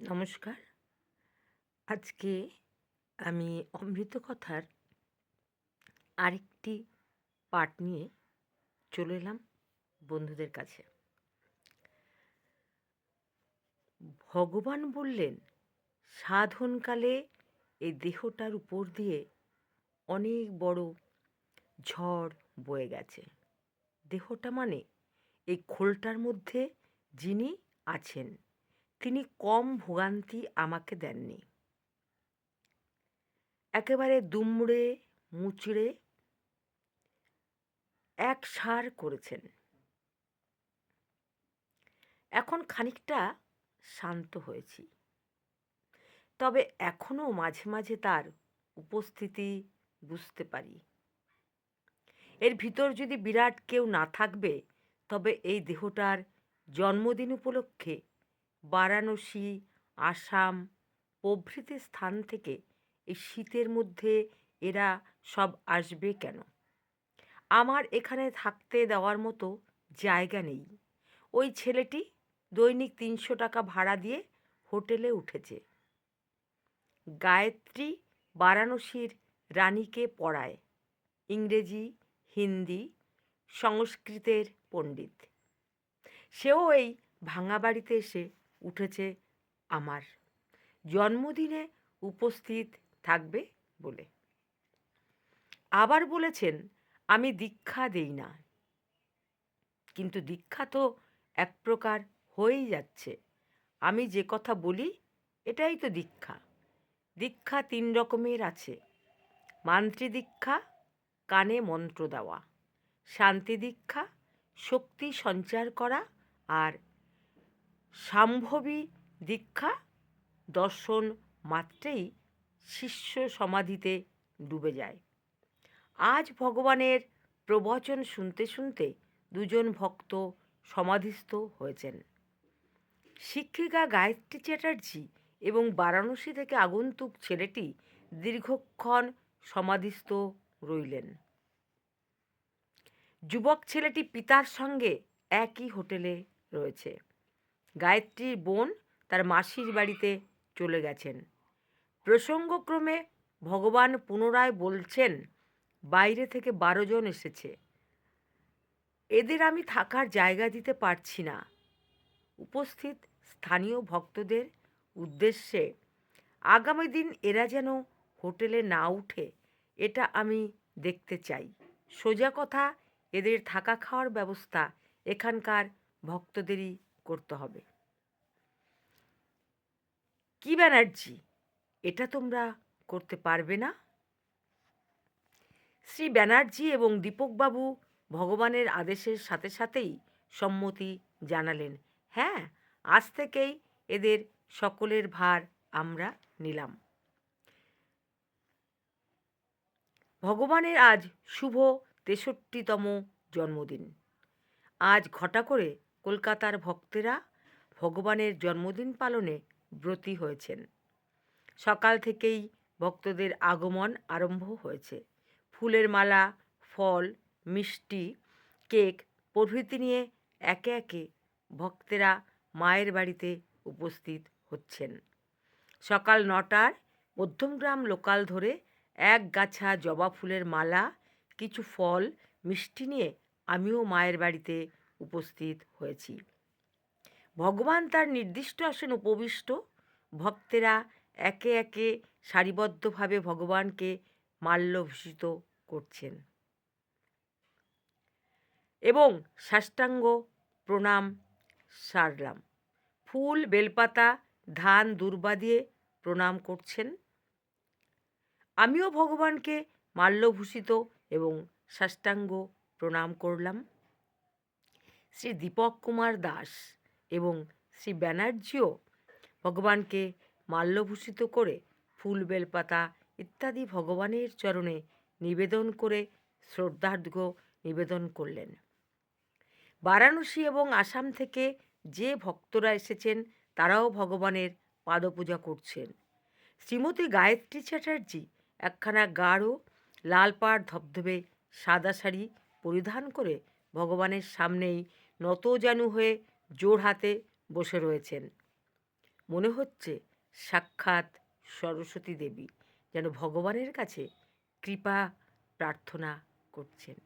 নমস্কার। আজকে আমি অমৃত কথার আরেকটি পাঠ নিয়ে চলে এলাম বন্ধুদের কাছে। ভগবান বললেন, সাধনকালে এই দেহটার উপর দিয়ে অনেক বড় ঝড় বয়ে গেছে। দেহটা মানে এই খোলটার মধ্যে যিনি আছেন। তিনি কম ভোগান্তি আমাকে দেননি। একেবারে দুমড়ে মুচড়ে এক সার করেছেন। এখন খানিকটা শান্ত হয়েছি। তবে এখনও মাঝে মাঝে তার উপস্থিতি বুঝতে পারি। এর ভিতর যদি বিরাট কেউ না থাকবে, তবে এই দেহটার জন্মদিন উপলক্ষে বারাণসী, আসাম প্রভৃতি স্থান থেকে এই শীতের মধ্যে এরা সব আসবে কেন? আমার এখানে থাকতে দেওয়ার মতো জায়গা নেই। ওই ছেলেটি দৈনিক তিনশো টাকা ভাড়া দিয়ে হোটেলে উঠেছে। গায়ত্রী বারাণসীর রানীকে পড়ায়। ইংরেজি, হিন্দি, সংস্কৃতের পণ্ডিত। সেও এই ভাঙা বাড়িতে এসে উঠেছে আমার। জন্মদিনে উপস্থিত থাকবে বলে। আবার বলেছেন, আমি দীক্ষা দেই না। কিন্তু দীক্ষা তো এক প্রকার হয়েই যাচ্ছে। আমি যে কথা বলি, এটাই তো দীক্ষা। দীক্ষা তিন রকমের আছে। মান্ত্রী দীক্ষা, কানে মন্ত্র দেওয়া। শান্তি দীক্ষা, শক্তি সঞ্চার করা আর সাম্ভবী দীক্ষা দর্শন মাত্রেই শিষ্য সমাধিতে ডুবে যায়। আজ ভগবানের প্রবচন শুনতে শুনতে দুজন ভক্ত সমাধিস্থ হয়েছেন। শিক্ষিকা গায়ত্রী চ্যাটার্জি এবং বারাণসী থেকে আগন্তুক ছেলেটি দীর্ঘক্ষণ সমাধিস্থ রইলেন। যুবক ছেলেটি পিতার সঙ্গে একই হোটেলে রয়েছে। গায়ত্রীর বোন তার মাসির বাড়িতে চলে গেছেন। প্রসঙ্গক্রমে ভগবান পুনরায় বলছেন, বাইরে থেকে বারো জন এসেছে। এদের আমি থাকার জায়গা দিতে পারছি না। উপস্থিত স্থানীয় ভক্তদের উদ্দেশ্যে, আগামী দিন এরা যেন হোটেলে না উঠে, এটা আমি দেখতে চাই। সোজা কথা, এদের থাকা খাওয়ার ব্যবস্থা এখানকার ভক্তদেরই করতে হবে। কি ব্যানার্জি এটা তোমরা করতে পারবে না। শ্রী ব্যানার্জি এবং দীপকবাবু ভগবানের আদেশের সাথে সাথেই সম্মতি জানালেন। হ্যাঁ আজ থেকেই এদের সকলের ভার আমরা নিলাম। ভগবানের আজ শুভ তেষট্টিতম জন্মদিন। আজ ঘটা করে কলকাতার ভক্তেরা ভগবানের জন্মদিন পালনে ব্রতী হয়েছেন। সকাল থেকেই ভক্তদের আগমন আরম্ভ হয়েছে। ফুলের মালা, ফল, মিষ্টি, কেক প্রভৃতি নিয়ে একে একে ভক্তেরা মায়ের বাড়িতে উপস্থিত হচ্ছেন। সকাল নটার মধ্যমগ্রাম লোকাল ধরে এক গাছা জবা ফুলের মালা, কিছু ফল, মিষ্টি নিয়ে আমিও মায়ের বাড়িতে উপস্থিত হয়েছি। ভগবান তার নির্দিষ্ট আসন উপবিষ্ট। ভক্তেরা একে একে সারিবদ্ধভাবে ভগবানকে মাল্যভূষিত করছেন। এবং সাষ্টাঙ্গ প্রণাম সারলাম। ফুল, বেলপাতা, ধান, দুর্বা দিয়ে প্রণাম করছেন। আমিও ভগবানকে মাল্যভূষিত এবং সাষ্টাঙ্গ প্রণাম করলাম। শ্রী দীপক কুমার দাস এবং শ্রী ব্যানার্জিও ভগবানকে মাল্যভূষিত করে ফুল, বেলপাতা ইত্যাদি ভগবানের চরণে নিবেদন করে শ্রদ্ধার্ঘ্য নিবেদন করলেন। বারাণসী এবং আসাম থেকে যে ভক্তরা এসেছেন, তারাও ভগবানের পাদপূজা করছেন। শ্রীমতী গায়ত্রী চ্যাটার্জি একখানা গাঢ়, লাল পাড় ধবধবে সাদা শাড়ি পরিধান করে ভগবানের সামনেই নতজানু হয়ে জোর হাতে বসে রয়েছেন। মনে হচ্ছে সাক্ষাৎ সরস্বতী দেবী যেন ভগবানের কাছে কৃপা প্রার্থনা করছেন।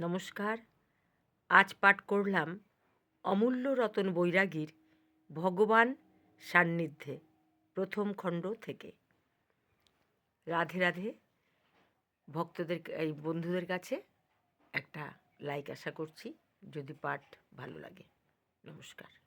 নমস্কার, আজ পাঠ করলাম অমূল্য রতন বৈরাগীর ভগবান সান্নিধ্যে, প্রথম খণ্ড থেকে। রাধে রাধে, ভক্তদের, এই বন্ধুদের কাছে একটা লাইক আশা করছি। যদি পাঠ ভালো লাগে নমস্কার।